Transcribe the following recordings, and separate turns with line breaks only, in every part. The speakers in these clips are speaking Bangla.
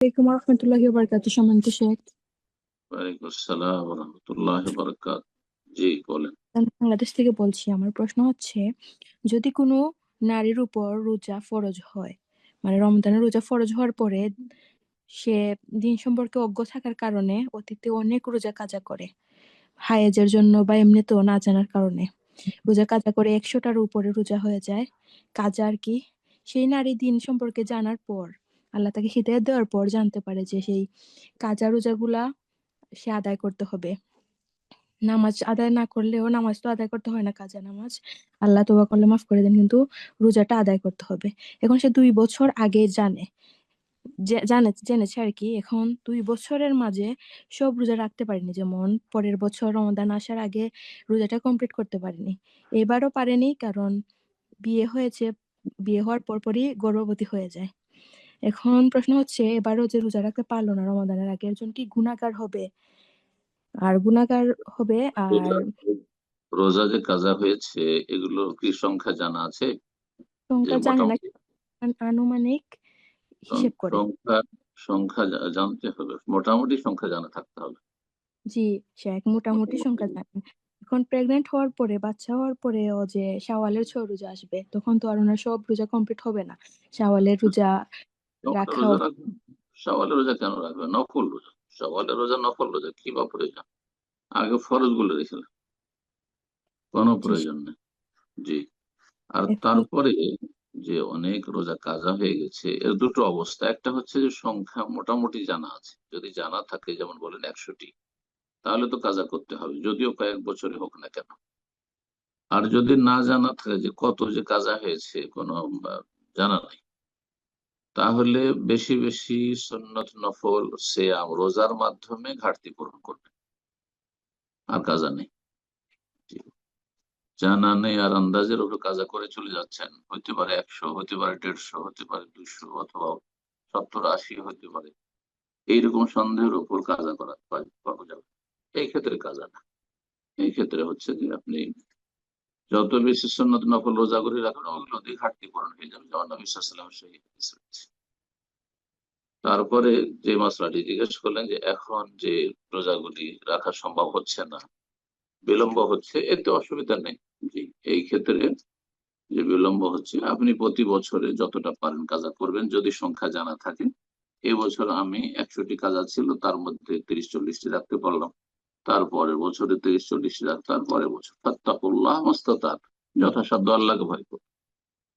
আলাইকুম রহমতুল্লাহি সম্মানিত শেখ
ওয়ালাইকুম আসসালাম রহমতুল্লাহ বরকাত জি বলেন।
বাংলাদেশ থেকে বলছি আমার প্রশ্ন হচ্ছে যদি কোনো নারীর উপর রোজা ফরজ হয় মানে রমজানের রোজা ফরজ হওয়ার পরে সে দিন সম্পর্কে অজ্ঞ থাকার কারণে অতীতে অনেক রোজা কাজা করে হায়েজের জন্য বা এমনিতেও না জানার কারণে রোজা কাজা করে একশোটার উপরে রোজা হয়ে যায় কাজা আর কি সেই নারী দিন সম্পর্কে জানার পর আল্লাহ তাকে হৃদয় দেওয়ার পর জানতে পারে যে সেই কাজা রোজাগুলা সে আদায় করতে হবে। নামাজ আদায় না করলেও নামাজ তো আদায় করতে হয় না, কাজা নামাজ। আল্লাহ তোবা করলে মাফ করে দেন, কিন্তু রোজাটা আদায় করতে হবে। এখন সে দুই বছর আগে জানে জানে, জেনেছে আর কি, এখন দুই বছরের মাঝে সব রোজা রাখতে পারিনি। যেমন পরের বছর রমাদান আসার আগে রোজাটা কমপ্লিট করতে পারিনি। এবারও পারেনি, কারণ বিয়ে হয়েছে, বিয়ে হওয়ার পরপরই গর্ভবতী হয়ে যায়। এখন প্রশ্ন হচ্ছে এবারও যে রোজা রাখতে পারল না রমাদানের আগে একজন কি গুণাগার হবে? আর গুণাগার হবে আর
রোজা যে কাজা হয়েছে এগুলো কি সংখ্যা জানা আছে?
সংখ্যা জানে না আনুমানিক হিসেব করে।
সংখ্যা সংখ্যা জানতে হবে। মোটামুটি সংখ্যা জানা থাকতে হবে।
জি শেখ মোটামুটি সংখ্যা এখন প্রেগনেন্ট হওয়ার পরে বাচ্চা হওয়ার পরে ও যে শাওয়ালের ছয় রোজা আসবে তখন তো আর ওনার সব রোজা কমপ্লিট হবে না। শাওয়ালের রোজা রাখা
রোজা রাখবে সওয়ালের রোজা কেন রাখবে নফল রোজা। সওয়ালের রোজা নফল রোজা কি বা প্রয়োজন? আগে ফরজগুলো রেখে কোনো প্রয়োজন নেই। জি। আর তারপরে যে অনেক রোজা কাজা হয়ে গেছে এর দুটো অবস্থা। একটা হচ্ছে যে সংখ্যা মোটামুটি জানা আছে। যদি জানা থাকে যেমন বলেন একশোটি তাহলে তো কাজা করতে হবে। যদিও কয়েক বছরে হোক না কেন। আর যদি না জানা থাকে যে কত যে কাজা হয়েছে কোনো জানা নাই। তাহলে বেশি বেশি সন্নত নফল, সেয়াম, রোজার মাধ্যমে ঘাটতি পূরণ করবে। আর কাজা নেই। জানা নেই আর আন্দাজের উপর কাজা করে চলে যাচ্ছেন। হতে পারে একশো হতে পারে দেড়শো হতে পারে দুইশো অথবা সত্তর, আশি হতে পারে। এইরকম সন্দেহের উপর কাজা করা যাবে। এই ক্ষেত্রে কাজা না। এই ক্ষেত্রে হচ্ছে যে আপনি যত বেশি সন্ন্যত নফল রোজা করে রাখবেন, ওগুলো ঘাটতি পূরণ হয়ে যাবে, যেমন নবী সাল্লাম তারপরে যে মশলাটি জিজ্ঞেস করলেন যে, এখন যে রোজাগুলি রাখা সম্ভব হচ্ছে না, বিলম্ব হচ্ছে এতে অসুবিধা নেই। জি, এই ক্ষেত্রে যে বিলম্ব হচ্ছে, আপনি প্রতি বছরে যতটা পারেন কাজা করবেন, যদি সংখ্যা জানা থাকে। এবছর আমি একশোটি কাজা ছিল, তার মধ্যে তিরিশ, চল্লিশটি রাখতে পারলাম। তারপরের বছরে তিরিশ চল্লিশটি রাখ তারপরের বছর ফাত্তাকুল্লাহ মস্তার যথাসাধ্য আল্লাহকে ভয় করো।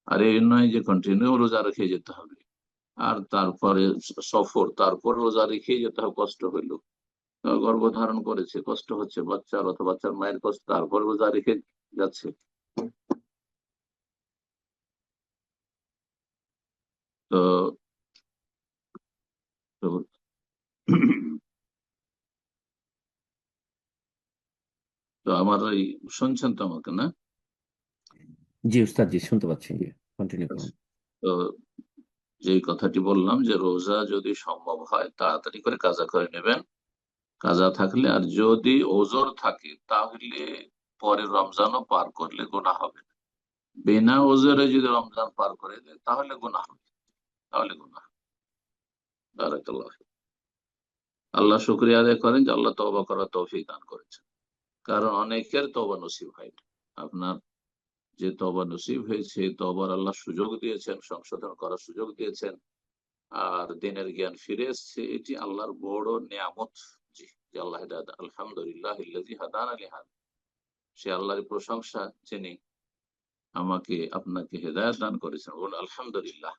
আর এই নয় যে কন্টিনিউ রোজা রেখে যেতে হবে। আর তারপরে সফর, তারপর রোজা রেখে যেতে হবে, কষ্ট হইল। গর্ভধারণ করেছে, কষ্ট হচ্ছে, বাচ্চার অথবা বাচ্চার মায়ের কষ্ট, তারপর রোজা রেখে যাচ্ছে। তো তো আমার এই শুনছেন তো আমাকে না?
জি উস্তাদ জি শুনতে পাচ্ছি জি কন্টিনিউ করুন।
তো যে কথাটি বললাম যে রোজা যদি সম্ভব হয় তাড়াতাড়ি করে কাজা করে নেবেন। কাজা থাকলে আর যদি ওজোর থাকে তাহলে পরে রমজানও পার করলে গোনা হবে না। বিনা ওজোরে যদি রমজান পার করে দেয় তাহলে গোনা হবে। তাহলে গোনা হবে আল্লাহ শুক্রিয়া আদায় করেন যে আল্লাহ তওবা করার তৌফিক দান করেছেন। কারণ অনেকের তওবা নসিব হয় আপনার যে তবা নসিব হয়েছে তবার আল্লাহ সুযোগ দিয়েছেন, সংশোধন করার সুযোগ দিয়েছেন, আর দিনের জ্ঞান ফিরে এসছে, এটি আল্লাহর বড় নিয়ামত জি আল্লাহ আলহামদুলিল্লাহ হাদানা লিহাদা। সে আল্লাহর প্রশংসা যিনি আমাকে আপনাকে হেদায়েত দান করেছেন আলহামদুলিল্লাহ।